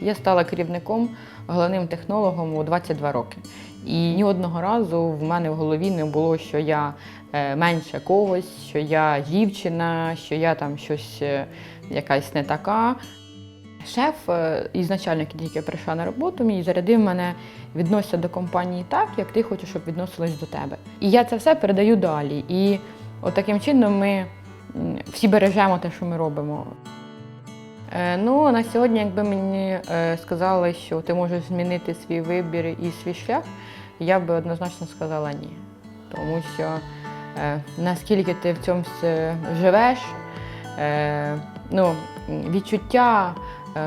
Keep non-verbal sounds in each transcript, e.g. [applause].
Я стала керівником, головним технологом у 22 роки. І ні одного разу в мене в голові не було, що я е, менше когось, що я дівчина, що я там щось е, якась не така. Шеф е, ізначально, як я прийшла на роботу, мій зарядив мене відноситься до компанії так, як ти хочеш, щоб відносились до тебе. І я це все передаю далі. І от таким чином ми всі бережемо те, що ми робимо. Е, Ну, на сьогодні, якби мені е, сказали, що ти можеш змінити свій вибір і свій шлях, я би однозначно сказала ні. Тому що е, наскільки ти в цьому живеш, ну, відчуття,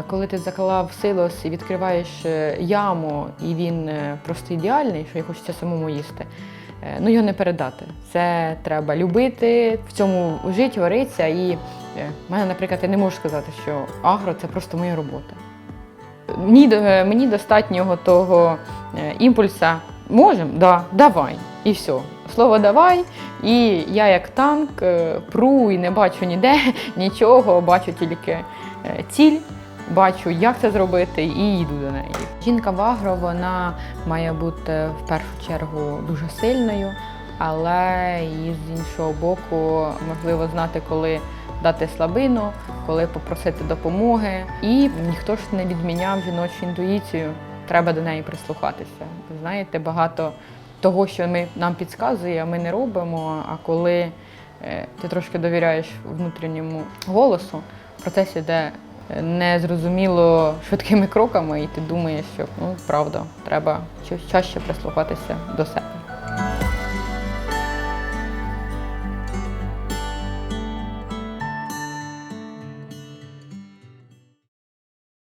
коли ти заклав силос і відкриваєш е, яму, і він е, просто ідеальний, що і хочеться самому їсти. е, Ну, його не передати. Це треба любити, в цьому жити, варитися. І е, в мене, наприклад, я не можу сказати, що агро це просто моя робота. Мені, е, мені достатньо того е, імпульса. Можемо? Да, давай. І все. Слово давай. І я як танк е, пру і не бачу ніде [laughs] нічого, бачу тільки е, ціль, бачу, як це зробити, і йду до неї. Жінка в агро вона має бути в першу чергу дуже сильною, але і з іншого боку, можливо знати, коли дати слабину, коли попросити допомоги. І ніхто ж не відміняв жіночу інтуїцію. Треба до неї прислухатися. Знаєте, багато того, що ми, нам підказує, ми не робимо. А коли е, ти трошки довіряєш внутрішньому голосу, процес іде незрозуміло швидкими кроками, і ти думаєш, що ну правда, треба ча- чаще прислухатися до себе.